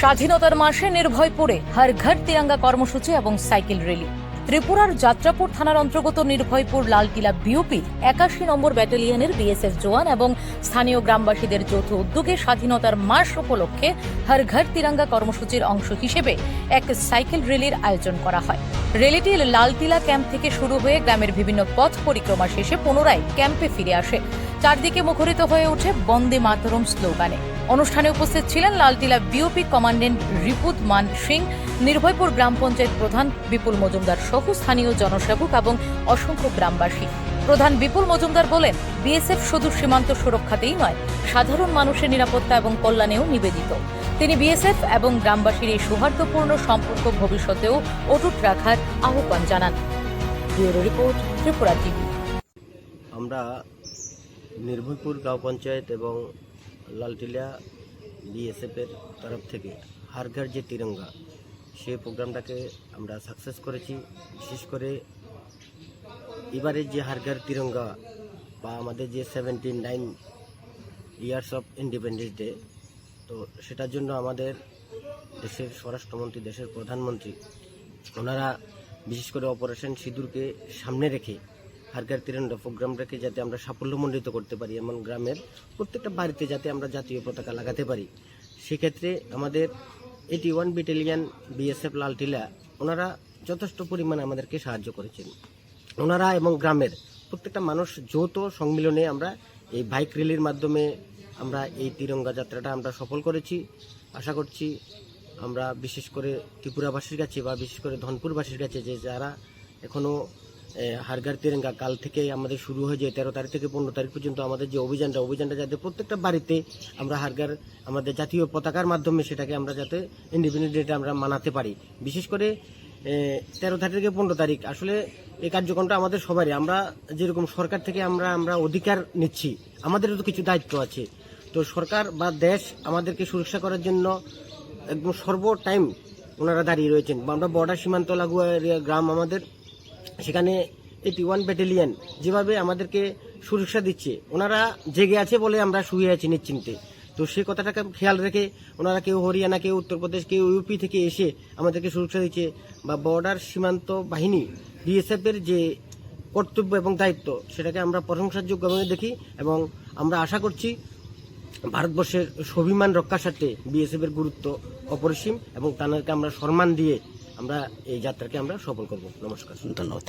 স্বাধীনতার মাসে নির্ভয়পুরে হর ঘর তিরঙ্গা কর্মসূচি এবং সাইকেল র্যালি। ত্রিপুরার যাত্রাপুর থানার অন্তর্গত নির্ভয়পুর লালকিলা বিউপি একাশি নম্বর ব্যাটালিয়নের বিএসএফ জওয়ান এবং স্থানীয় গ্রামবাসীদের যৌথ উদ্যোগে স্বাধীনতার মাস উপলক্ষে হর ঘর তিরঙ্গা কর্মসূচির অংশ হিসেবে এক সাইকেল র্যালির আয়োজন করা হয়। র্যালিটি লালটিলা ক্যাম্প থেকে শুরু হয়ে গ্রামের বিভিন্ন পথ পরিক্রমা শেষে পুনরায় ক্যাম্পে ফিরে আসে। চারদিকে মুখরিত হয়ে ওঠে বন্দে মাতরম স্লোগানে। অনুষ্ঠানে উপস্থিত ছিলেন লালটিলা বিওপি কমান্ডেন্ট রিপুত মান সিং, নির্ভয়পুর গ্রাম পঞ্চায়েত প্রধান বিপুল মজুমদার সহ স্থানীয় জনসেবক এবং অসংখ্য গ্রামবাসী। প্রধান বিপুল মজুমদার বলেন বিএসএফ শুধু সীমান্ত সুরক্ষাতেই নয়, সাধারণ মানুষের নিরাপত্তা এবং কল্যাণেও নিবেদিত। তিনি বিএসএফ এবং গ্রামবাসীর এই সৌহার্দ্যপূর্ণ সম্পর্ক ভবিষ্যতেও অটুট রাখার আহ্বান জানান। Report Tripura TV. আমরা নির্ভয়পুর গাঁও পঞ্চায়েত এবং লালটিলা বিএসএফের তরফ থেকে হার হারঘর যে তিরঙ্গা, সেই প্রোগ্রামটাকে আমরা সাকসেস করেছি। বিশেষ করে এবারে যে হারঘর তিরঙ্গা বা আমাদের যে seventy nine years of independence day তো সেটার জন্য আমাদের দেশের স্বরাষ্ট্রমন্ত্রী, দেশের প্রধানমন্ত্রী, ওনারা বিশেষ করে অপারেশন সিঁদুরকে সামনে রেখে হারকার তিরঙ্গা প্রোগ্রামটাকে যাতে আমরা সাফল্যমণ্ডিত করতে পারি এমন গ্রামের প্রত্যেকটা বাড়িতে যাতে আমরা জাতীয় পতাকা লাগাতে পারি। সেক্ষেত্রে আমাদের eighty one battalion BSF Laltila ওনারা যথেষ্ট পরিমাণে আমাদেরকে সাহায্য করেছেন। ওনারা এবং গ্রামের প্রত্যেকটা মানুষ যৌথ সম্মিলনে আমরা এই বাইক র্যালির মাধ্যমে আমরা এই তিরঙ্গা যাত্রাটা আমরা সফল করেছি। আশা করছি আমরা বিশেষ করে ত্রিপুরাবাসীর কাছে বা বিশেষ করে ধনপুরবাসীর কাছে যে যারা এখনও হারগার, তিরঙ্গা কাল থেকে আমাদের শুরু হয়ে যায় তেরো তারিখ থেকে পনেরো তারিখ পর্যন্ত আমাদের যে অভিযানটা অভিযানটা যাতে প্রত্যেকটা বাড়িতে আমরা হারগার, আমাদের জাতীয় পতাকার মাধ্যমে সেটাকে আমরা যাতে ইন্ডিপেন্ডেন্ট ডেটা আমরা মানাতে পারি। বিশেষ করে তেরো তারিখ থেকে পনেরো তারিখ, আসলে এই কার্যক্রমটা আমাদের সবারই, আমরা যেরকম সরকার থেকে আমরা আমরা অধিকার নিচ্ছি, আমাদেরও তো কিছু দায়িত্ব আছে। তো সরকার বা দেশ আমাদেরকে সুরক্ষা করার জন্য একদম সর্ব টাইম ওনারা দাঁড়িয়ে রয়েছেন। আমরা বর্ডার সীমান্ত লাগু area, গ্রাম আমাদের সেখানে এইটি ওয়ান ব্যাটালিয়ান যেভাবে আমাদেরকে সুরক্ষা দিচ্ছে। ওনারা জেগে আছে বলে আমরা শুয়ে আছি নিশ্চিন্তে। তো সেই কথাটাকে খেয়াল রেখে ওনারা কেউ হরিয়ানা, কেউ উত্তরপ্রদেশ, কেউ ইউপি থেকে এসে আমাদেরকে সুরক্ষা দিচ্ছে। বা বর্ডার সীমান্ত বাহিনী বিএসএফ এর যে কর্তব্য এবং দায়িত্ব, সেটাকে আমরা প্রশংসার যোগ্য ভাবে দেখি এবং আমরা আশা করছি ভারতবর্ষের স্বাভিমান রক্ষার সাথে বিএসএফ এর গুরুত্ব অপরিসীম এবং তাদেরকে আমরা সম্মান দিয়ে আমরা এই যাত্রাকে আমরা সফল করব। নমস্কার। ধন্যবাদ।